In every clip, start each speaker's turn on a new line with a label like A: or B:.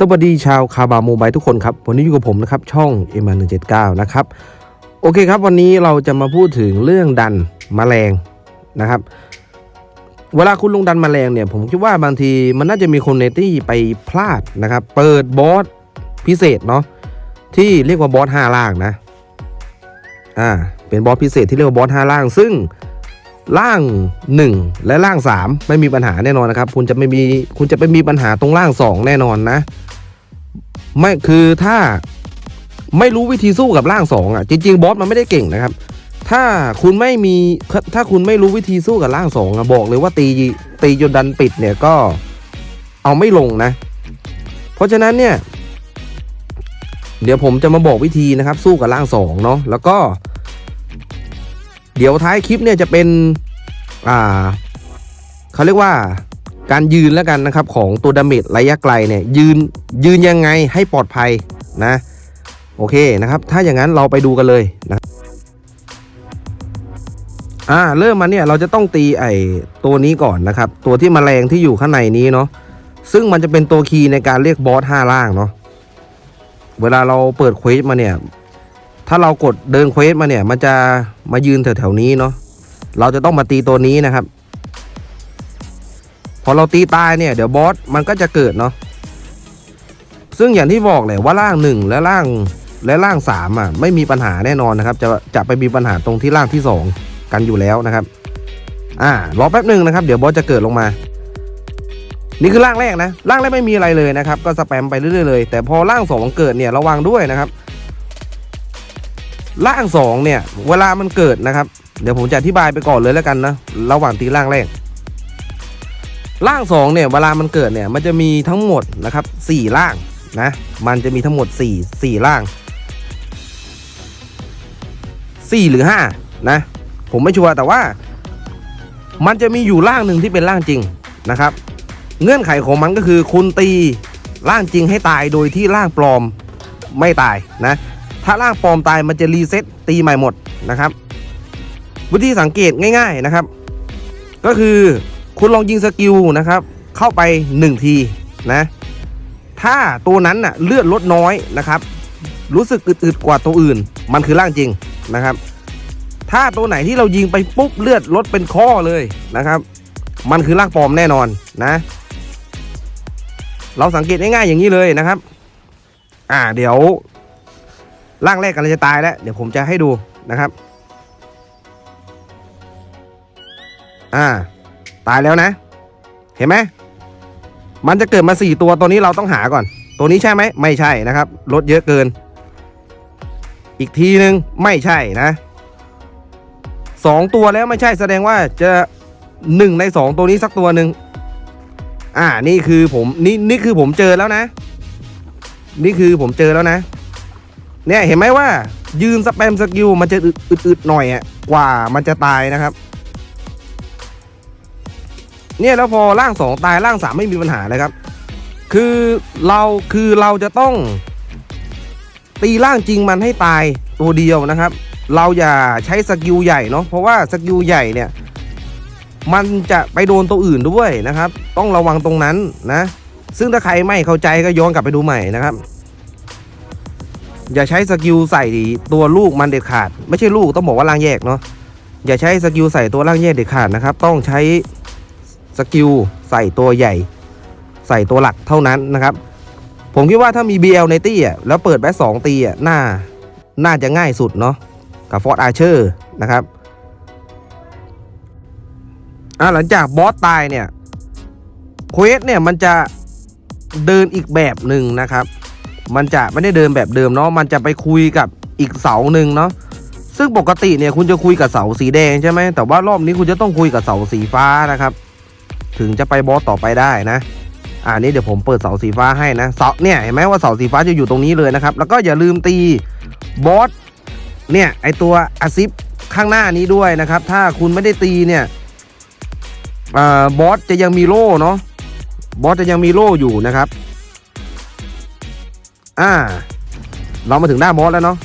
A: สวัสดีชาวคาบาโมบายทุกคนครับ วันนี้อยู่กับผมนะครับ ช่อง m 1 7 9นะครับ โอเคครับ วันนี้เราจะมาพูดถึงเรื่องดันมแมลงนะครับ เวลาคุณลงดันมแมลงเนี่ย ผมคิดว่าบางทีมันน่าจะมีคนในที่ไปพลาดนะครับ เปิดบอสพิเศษเนาะที่เรียกว่าบอสห้าล่างนะ อ่า เป็นบอสพิเศษที่เรียกว่าบอสห้าล่าง ซึ่งล่าง 1 และล่าง 3 ไม่มีปัญหาแน่นอนนะครับ คุณจะไม่มีคุณจะไปมีปัญหาตรงล่าง 2 แน่นอนนะ ไม่คือถ้าไม่รู้วิธีสู้กับร่างสองอะ จริง ๆ บอสมันไม่ได้เก่งนะครับ ถ้าคุณไม่มีถ้าคุณไม่รู้วิธีสู้กับร่างสองอะบอกเลยว่าตีตีจนดันปิดเนี่ยก็เอาไม่ลงนะ เพราะฉะนั้นเนี่ย เดี๋ยวผมจะมาบอกวิธีนะครับ สู้กับร่างสองเนาะแล้วก็ เดี๋ยวท้ายคลิปเนี่ยจะเป็น อ่าเขาเรียกว่า การยืนแล้วกันนะครับของตัวดาเมจระยะไกลเนี่ยยืนยืนยังไงให้ปลอดภัยนะโอเคนะครับ ถ้าอย่างนั้นเราไปดูกันเลยนะอ่าเริ่มมาเนี่ยเราจะต้องตีไอ้ตัวนี้ก่อนนะครับ ตัวที่มแมลงที่อยู่ข้างในนี้เนาะซึ่งมันจะเป็นตัวคีย์ในการเรียกบอสห้าล่างเนาะเวลาเราเปิดเควสมาเนี่ย ถ้าเรากดเดินเควสมาเนี่ย มันจะมายืนแถวๆนี้เนาะเราจะต้องมาตีตัวนี้นะครับ พอเราตีตายเนี่ยเดี๋ยวบอสมันก็จะเกิดเนาะซึ่งอย่างที่บอกแหละว่าร่างหนึ่งและร่างและร่างสามอะไม่มีปัญหาแน่นอนนะครับ จะจะไปมีปัญหาตรงที่ร่างที่สองกันอยู่แล้วนะครับ อ่ารอแป๊บหนึ่งนะครับ เดี๋ยวบอสจะเกิดลงมา นี่คือร่างแรกนะร่างแรกไม่มีอะไรเลยนะครับ ก็สแปมไปเรื่อยๆเลยแต่พอร่างสองเกิดเนี่ยระวังด้วยนะครับร่างสองเนี่ย เวลามันเกิดนะครับ เดี๋ยวผมจะอธิบายไปก่อนเลยแล้วกันนะระหว่างตีร่างแรก ร่างสองเนี่ยเวลามันเกิดเนี่ยมันจะมีทั้งหมดนะครับสี่ร่างนะมันจะมีทั้งหมดสี่สี่ร่างสี่หรือห้านะผมไม่ชัวร์แต่ว่า มันจะมีอยู่ร่างหนึ่งที่เป็นร่างจริงนะครับ เงื่อนไขของมันก็คือคุณตีร่างจริงให้ตายโดยที่ร่างปลอมไม่ตายนะถ้าร่างปลอมตายมันจะรีเซ็ตตีใหม่หมดนะครับ วิธีสังเกตง่าย ๆนะครับ ก็คือ คุณลองยิงสกิลนะครับ เข้าไป 1 ทีนะ ถ้าตัวนั้นน่ะเลือดลดน้อยนะครับ รู้สึกอึดๆกว่าตัวอื่น มันคือร่างจริงนะครับ ถ้าตัวไหนที่เรายิงไปปุ๊บเลือดลดเป็นข้อเลยนะครับ มันคือร่างปลอมแน่นอนนะ เราสังเกตง่ายๆอย่างนี้เลยนะครับ อ่าเดี๋ยวร่างแรกกำลังจะตายแล้ว เดี๋ยวผมจะให้ดูนะครับ อ่า ตายแล้วนะ เห็นไหมมันจะเกิดมาสี่ตัวตัวนี้เราต้องหาก่อน ตัวนี้ใช่ไหมไม่ใช่นะครับลดเยอะเกิน อีกทีหนึ่งไม่ใช่นะสองตัวแล้วไม่ใช่แสดงว่าจะหนึ่งในสองตัวนี้สักตัวหนึ่งอ่านี่คือผมนี่นี่คือผมเจอแล้วนะ นี่คือผมเจอแล้วนะ เนี่ยเห็นไหมว่ายืนสแปมสกิลมันจะอึดๆหน่อยอะกว่ามันจะตายนะครับ เนี่ยแล้วพอร่างสองตายร่างสามไม่มีปัญหาเลยครับ คือเราคือเราจะต้อง ตีร่างจริงมันให้ตายตัวเดียวนะครับ เราอย่าใช้สกิลใหญ่เนาะเพราะว่าสกิลใหญ่เนี่ย มันจะไปโดนตัวอื่นด้วยนะครับ ต้องระวังตรงนั้นนะ ซึ่งถ้าใครไม่เข้าใจก็ย้อนกลับไปดูใหม่นะครับ อย่าใช้สกิลใส่ตัวลูกมันเด็ดขาด ไม่ใช่ลูกต้องบอกว่าร่างแยกเนาะอย่าใช้สกิลใส่ตัวร่างแยกเด็ดขาดนะครับ ต้องใช้ สกิลใส่ตัวใหญ่ ใส่ตัวหลักเท่านั้นนะครับ ผมคิดว่าถ้ามี BL ในตี้อะแล้วเปิดแบ็สองตีอะน่าน่าจะง่ายสุดเนาะกับฟอร์ดอาร์เชอร์นะครับอ่าหลังจากบอสตายเนี่ยเควสเนี่ยมันจะเดินอีกแบบหนึ่งนะครับ มันจะไม่ได้เดินแบบเดิมเนาะมันจะไปคุยกับอีกเสาหนึ่งเนาะซึ่งปกติเนี่ยคุณจะคุยกับเสาสีแดงใช่ไหมแต่ว่ารอบนี้คุณจะต้องคุยกับเสาสีฟ้านะครับ ถึงจะไปบอสต่อไปได้นะอ่านี้เดี๋ยวผมเปิดเสาสีฟ้าให้นะเสาเนี่ยเห็นไหมว่าเสาสีฟ้าจะอยู่ตรงนี้เลยนะครับ แล้วก็อย่าลืมตีบอสเนี่ยไอตัวอาซิปข้างหน้านี้ด้วยนะครับ ถ้าคุณไม่ได้ตีเนี่ยอบอสจะยังมีโล่เนาะบอสจะยังมีโล่อยู่นะครับอ่า เรามาถึงหน้าบอสแล้วเนาะ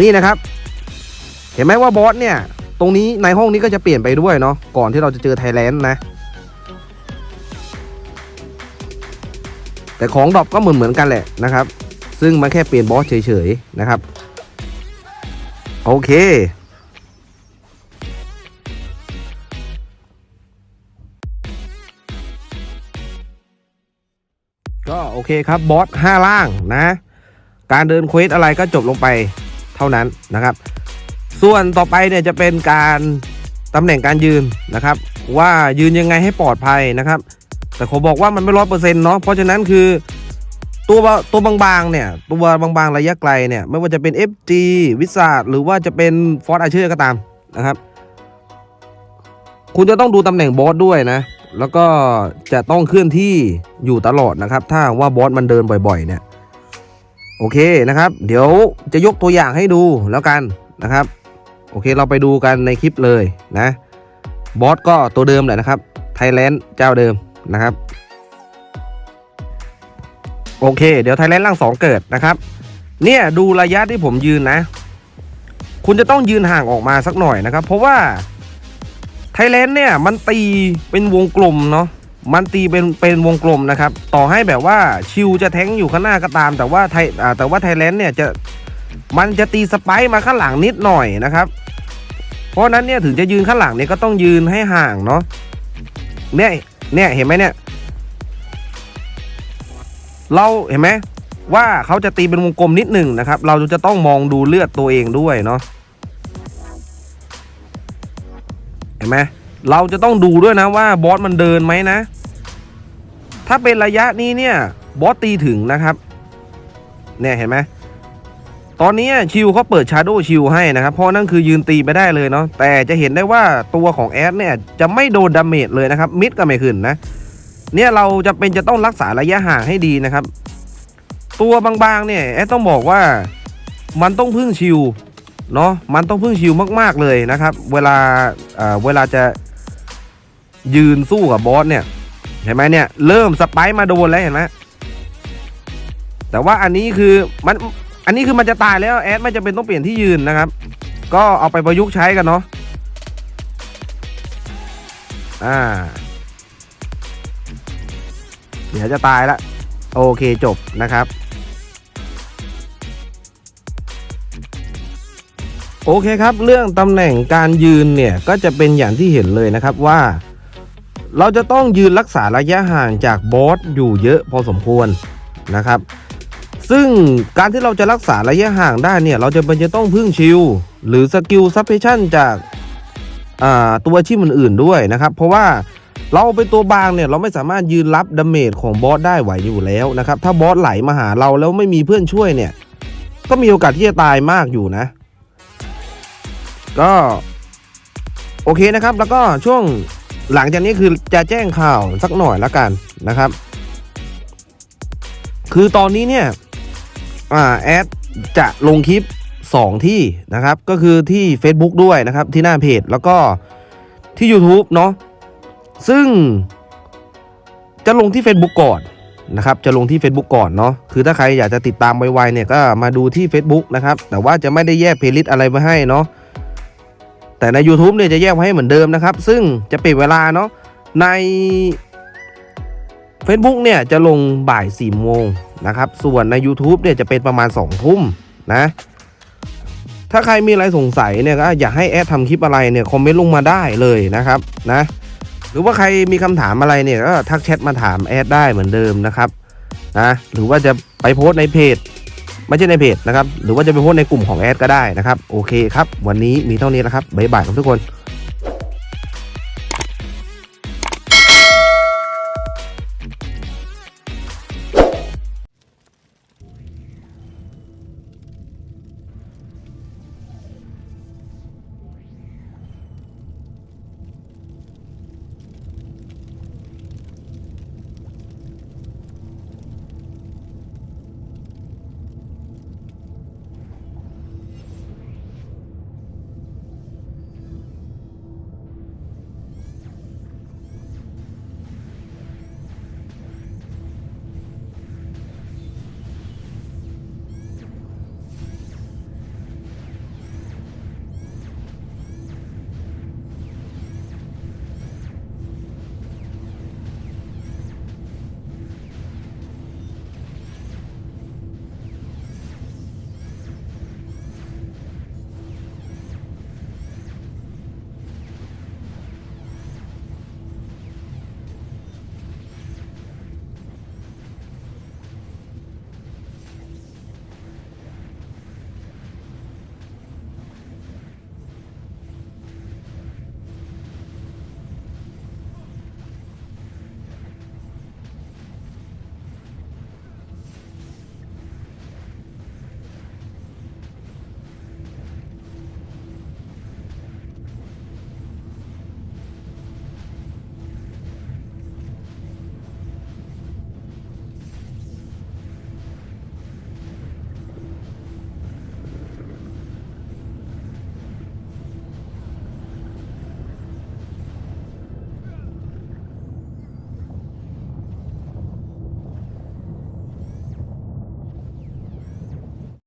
A: นี่นะครับ เห็นไหมว่าบอสเนี่ย ตรงนี้ในห้องนี้ก็จะเปลี่ยนไปด้วยเนาะก่อนที่เราจะเจอไทยแลนด์นะ แต่ของดรอปก็เหมือนเหมือนกันแหละนะครับ ซึ่งมันแค่เปลี่ยนบอสเฉยๆนะครับ โอเคก็โอเคครับบอส5ล่างนะ การเดินเควสอะไรก็จบลงไปเท่านั้นนะครับ ส่วนต่อไปเนี่ยจะเป็นการตำแหน่งการยืนนะครับ ว่ายืนยังไงให้ปลอดภัยนะครับ แต่ขอบอกว่ามันไม่ร้อยเปอร์เซ็นต์เนาะเพราะฉะนั้นคือตัวตัวบางๆเนี่ยตัวบางๆระยะไกลเนี่ยไม่ว่าจะเป็น FG วิสาหรือว่าจะเป็นฟอร์ดอาเชอร์ก็ตามนะครับ คุณจะต้องดูตำแหน่งบอสด้วยนะ แล้วก็จะต้องเคลื่อนที่อยู่ตลอดนะครับ ถ้าว่าบอสมันเดินบ่อยๆ เนี่ย โอเคนะครับ เดี๋ยวจะยกตัวอย่างให้ดูแล้วกันนะครับ อเคเราไปดูกันในคลิปเลยนะบอสก็ตัวเดิมแหละนะครับไทยแลนด์เจ้าเดิมนะครับ โอเค เดี๋ยวไทยแลนด์ล่างสองเกิดนะครับ เนี่ยดูระยะที่ผมยืนนะ คุณจะต้องยืนห่างออกมาสักหน่อยนะครับ เพราะว่าไทยแลนด์เนี่ยมันตีเป็นวงกลมเนาะมันตีเป็นเป็นวงกลมนะครับ ต่อให้แบบว่าชิวจะแทงอยู่ข้างหน้าก็ตาม แต่ว่าไทยแต่ว่าไทยแลนด์เนี่ยจะมันจะตีสไปมาข้างหลังนิดหน่อยนะครับ เพราะฉะนั้นเนี่ยถึงจะยืนข้างหลังเนี่ยก็ต้องยืนให้ห่างเนาะเนี่ยเนี่ยเห็นไหมเนี่ย เราเห็นไหมว่าเขาจะตีเป็นวงกลมนิดหนึ่งนะครับ เราจะต้องมองดูเลือดตัวเองด้วยเนาะเห็นไหมเราจะต้องดูด้วยนะว่าบอสมันเดินไหมนะ ถ้าเป็นระยะนี้เนี่ยบอสตีถึงนะครับ เนี่ยเห็นไหม ตอนนี้ชิวเขาเปิดชาร์โดชิวให้นะครับ เพราะนั่นคือยืนตีไปได้เลยเนาะแต่จะเห็นได้ว่าตัวของแอดเนี่ยจะไม่โดนดาเมจเลยนะครับ มิดก็ไม่ขึ้นนะ เนี่ยเราจะเป็นจะต้องรักษาระยะห่างให้ดีนะครับ ตัวบางๆเนี่ยแอดต้องบอกว่ามันต้องพึ่งชิวเนาะมันต้องพึ่งชิวมากๆเลยนะครับ เวลาเวลาจะยืนสู้กับบอสเนี่ยเห็นไหมเนี่ยเริ่มสไปมาโดนแล้วเห็นไหมแต่ว่าอันนี้คือมัน อันนี้คือมันจะตายแล้วแอดไม่จำเป็นต้องเปลี่ยนที่ยืนนะครับ ก็เอาไปประยุกต์ใช้กันเนาะอ่า เดี๋ยวจะตายละโอเคจบนะครับโอเคครับ เรื่องตำแหน่งการยืนเนี่ย ก็จะเป็นอย่างที่เห็นเลยนะครับว่า เราจะต้องยืนรักษาระยะห่างจากบอสอยู่เยอะพอสมควรนะครับ ซึ่งการที่เราจะรักษาระยะห่างได้เนี่ยเราจะเป็นจะต้องพึ่งชิลหรือสกิลซับเพชั่นจากาตัวชีพอื่นๆด้วยนะครับ เพราะว่าเราเป็นตัวบางเนี่ยเราไม่สามารถยืนรับดาเมจของบอสได้ไหวอยู่แล้วนะครับถ้าบอสไหลมาหาเราแล้วไม่มีเพื่อนช่วยเนี่ย ก็มีโอกาสที่จะตายมากอยู่นะ ก็โอเคนะครับ แล้วก็ช่วงหลังจากนี้คือจะแจ้งข่าวสักหน่อยละกันนะครับ คือตอนนี้เนี่ย อ่าแอดจะลงคลิป 2 ที่นะครับ ก็คือที่ Facebook ด้วยนะครับที่หน้าเพจแล้วก็ที่ YouTube เนาะซึ่งจะลงที่ Facebook ก่อนนะครับจะลงที่ Facebook ก่อนเนาะคือถ้าใครอยากจะติดตามไวๆเนี่ยก็มาดูที่ Facebook นะครับแต่ว่าจะไม่ได้แยกเพลย์ลิสต์อะไรไว้ให้เนาะแต่ใน YouTube เนี่ยจะแยกไว้ให้เหมือนเดิมนะครับ ซึ่งจะเปิดเวลาเนาะใน Facebook เนี่ยจะลงบ่าย4โมงนะครับ ส่วนใน YouTube เนี่ยจะเป็นประมาณ2ทุ่มนะ ถ้าใครมีอะไรสงสัยเนี่ยก็อยากให้แอดทำคลิปอะไรเนี่ยคอมเมนต์ลงมาได้เลยนะครับนะหรือว่าใครมีคำถามอะไรเนี่ยก็ทักแชทมาถามแอดได้เหมือนเดิมนะครับนะหรือว่าจะไปโพสในเพจไม่ใช่ในเพจนะครับ หรือว่าจะไปโพสในกลุ่มของแอดก็ได้นะครับ โอเคครับ วันนี้มีเท่านี้แล้วครับ บ๊ายบายครับทุกคน